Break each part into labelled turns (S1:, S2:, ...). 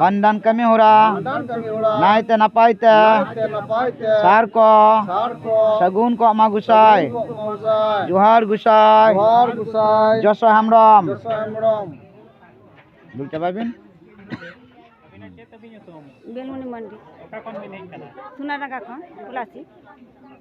S1: ಬಂಧನ್
S2: ಕಮ್ಮಿ ಹುರ ನಾಯ್ತೆ ನಪಾಯ್ತೆ
S1: ಸಾರ್ ಕೋ
S2: ಸಗುನ್ ಕೋ
S1: ಅಮ್ಮ ಗುಸಾಯ್
S2: ಜುಹಾರ್ ಗುಸಾಯ್
S1: ಜಸ ಹಮ್ರಮ್
S2: বলতে পারবেন
S3: বেলমনি মন্ডি সোনাডাঙ্গা খন
S4: বলাছি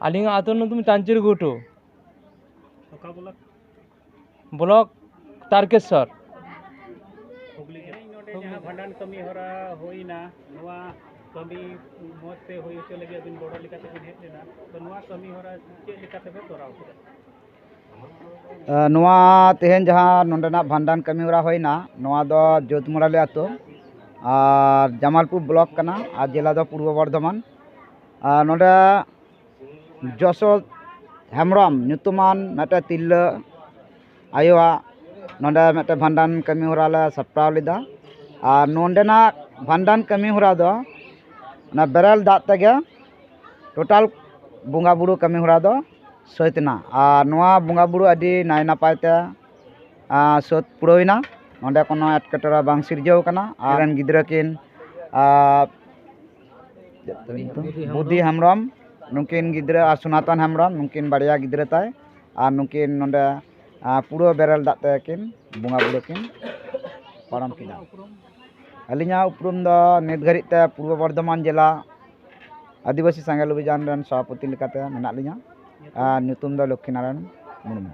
S3: आलिंग
S4: आतो तुम्ही तांचीर
S3: गोटो
S5: ब्लॉक तारकेश्वर
S3: ভান্ডান
S5: কমি হরা হই না নোয়া কমি মত পে হই চলে গিয়া দিন বড় লিখা থেকে নেট না তো নোয়া কমি হরা কে লিখা থেকে তোরাও নোয়া
S4: তেহেন যাহা
S5: নন্ডনা ভান্ডান
S4: কমি হরা হই
S5: না নোয়া দ জোতমড়ালে আতো।
S4: আর জামালপুর
S5: ব্লক
S2: কানা আর জেলা দ পূর্ব বর্ধমান। ᱱᱚᱰᱮ ᱡᱚᱥᱚ ᱦᱮᱢᱵᱨᱚᱢ ᱧᱩᱛᱩᱢᱟᱱ ᱢᱤᱫᱴᱮᱱ ᱛᱤᱨᱞᱟᱹ ᱟᱭᱳᱣᱟᱜ ᱱᱚᱰᱮ ᱢᱤᱫᱴᱮᱱ ᱵᱷᱟᱸᱰᱟᱱ ᱠᱟᱹᱢᱤ ᱦᱚᱨᱟ ᱞᱮ ᱥᱟᱯᱲᱟᱣ ᱞᱮᱫᱟ ᱟᱨ ᱱᱚᱰᱮᱱᱟᱜ ᱵᱷᱟᱸᱰᱟᱱ ᱠᱟᱹᱢᱤ ᱦᱚᱨᱟ ᱫᱚ ᱚᱱᱟ ᱵᱮᱨᱮᱞ ᱫᱟᱜ ᱛᱮᱜᱮ ᱴᱳᱴᱟᱞ ᱵᱚᱸᱜᱟ ᱵᱩᱨᱩ ᱠᱟᱹᱢᱤ ᱦᱚᱨᱟ ᱫᱚ ᱥᱟᱹᱛ ᱮᱱᱟ ᱟᱨ ᱱᱚᱣᱟ ᱵᱚᱸᱜᱟ ᱵᱩᱨᱩ ᱟᱹᱰᱤ ᱱᱟᱭ ᱱᱟᱯᱟᱭ ᱛᱮ ᱥᱟᱹᱛ ᱯᱩᱨᱟᱹᱣ ᱮᱱᱟ ᱱᱚᱰᱮ ᱠᱳᱱᱳ ᱮᱴᱠᱮᱴᱚᱬᱮ ᱵᱟᱝ ᱥᱤᱨᱡᱟᱹᱣ ᱟᱠᱟᱱᱟ ᱟᱨ ᱨᱮᱱ ᱜᱤᱫᱽᱨᱟᱹ ᱠᱤᱱ तो। बुद्धि हेम्रम नुकिन गिद्रा और सनातन हेम्ब्रम नुकिन बड़िया गिद्रा ताय और नुकिन नोंडे पूरा बेरल दाते किन बुंगा बुड़ो किन पारम किदा। अलिया उपरूम नित घड़ी ते पूर्व बर्धमान जिला आदिवासी संगल अभिजान सभापति मेना लिया लक्ष्मीनारायण मुर्मू।